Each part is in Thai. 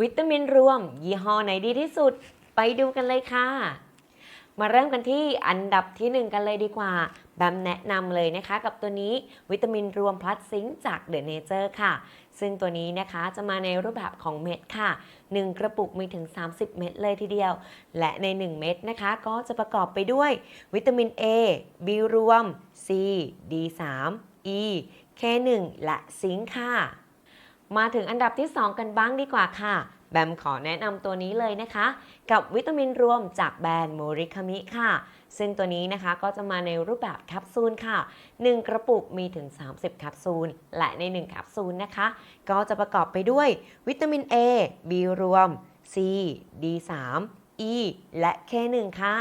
วิตามินรวม ยี่ห้อไหนดีที่สุด ไปดูกันเลยค่ะ มาเริ่มกันที่อันดับที่ 1 กันเลยดีกว่า แบมแนะนำเลยนะคะ กับตัวนี้วิตามินรวมพลัสซิงจากเดอะเนเจอร์ค่ะ ซึ่งตัวนี้นะคะจะมาในรูปแบบของเม็ดค่ะ 1 กระปุกมีถึง 30 เม็ดเลยทีเดียว และใน 1 เม็ดนะคะ ก็จะประกอบไปด้วยวิตามิน A B รวม C D3 E K1 และซิงค์ค่ะ มาถึงอันดับที่ 2 กันบ้างดีกว่าค่ะ แบมขอแนะนำตัวนี้เลยนะคะ กับวิตามินรวมจากแบรนด์โมริคามิค่ะ ซึ่งตัวนี้นะคะก็จะมาในรูปแบบแคปซูลค่ะ 1 กระปุกมีถึง 30 แคปซูล และใน 1 แคปซูลนะคะ ก็จะประกอบไปด้วยวิตามิน A B รวม C D3 E และ K1 ค่ะ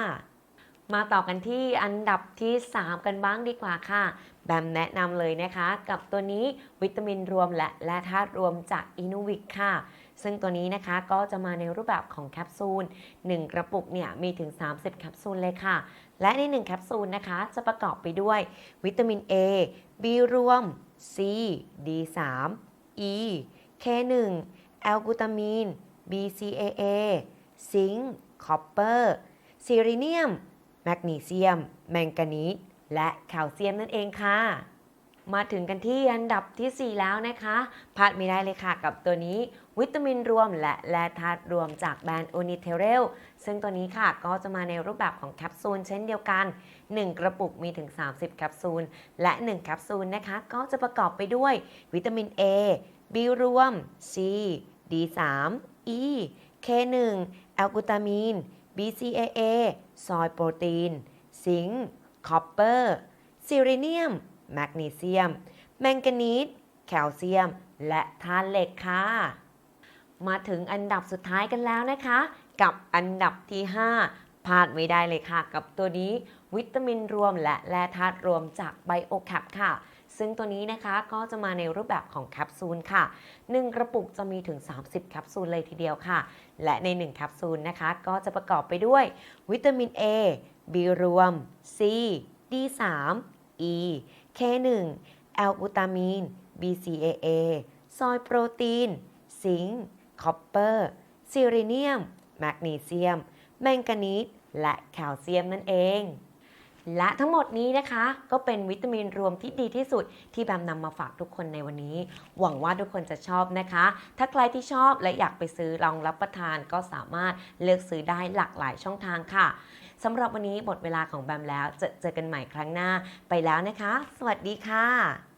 มาต่อกันที่อันดับที่ 3 กันบ้างดีกว่าค่ะ แบมแนะนำเลยนะคะ กับตัวนี้วิตามินรวมและแร่ธาตุรวมจากอินูวิกค่ะ ซึ่งตัวนี้นะคะก็จะมาในรูปแบบของแคปซูล 1 กระปุกเนี่ยมีถึง 30 แคปซูลเลยค่ะ และใน 1 แคปซูลนะคะ จะประกอบไปด้วย วิตามิน A B รวม C D3 E K1 แอลกูตามีน BCAA ซิงค์คอปเปอร์ซีริเนียม แมกนีเซียม แมงกานีสและแคลเซียมนั่นเองค่ะ มาถึงกันที่อันดับทีสี่ 4 แล้วนะคะพลาดไม่ได้เลยค่ะกับตัวนี้ วิตามินรวมและแร่ธาตุรวมจากแบรนด์โอนิเทเรลซึ่งตัวนี้ค่ะก็จะมาในรูปแบบของแคปซูลเช่นเดียวกัน 1 กระปุกมีถึง 30 แคปซูล และ 1 แคปซูลนะคะ ก็จะประกอบไปด้วย วิตามิน A B รวม C D3 E K1 แอลกูตามีน BCAA ซอยโปรตีน ซิงค์คอปเปอร์ ซิริเนียม แมกนีเซียม แมงกานีสแคลเซียม และธาตุเหล็กค่ะ มาถึงอันดับสุดท้ายกันแล้วนะคะ กับอันดับที่ 5พลาดไม่ได้เลยค่ะ กับตัวนี้วิตามินรวมและแร่ธาตุรวมจากไบโอแคปค่ะ ซึ่งตัวนี้นะคะก็จะมาในรูปแบบของแคปซูลค่ะ 1 กระปุกจะมีถึง 30 แคปซูลเลยทีเดียวค่ะ และใน 1 แคปซูลนะคะ ก็จะประกอบไปด้วย วิตามิน A B รวม C D3 E K1 แอลกูตามีน BCAA ซอยโปรตีน ซิงค์ คอปเปอร์ ซิริเนียม แมกนีเซียม แมงกานีสและแคลเซียมนั่นเอง และทั้งหมดนี้นะคะ ก็เป็นวิตามินรวมที่ดีที่สุดที่แบมนำมาฝากทุกคนในวันนี้ หวังว่าทุกคนจะชอบนะคะ ถ้าใครที่ชอบและอยากไปซื้อลองรับประทานก็สามารถเลือกซื้อได้หลากหลายช่องทางค่ะสำหรับวันนี้หมดเวลาของแบมแล้วจะเจอกันใหม่ครั้งหน้าไปแล้วนะคะ สวัสดีค่ะ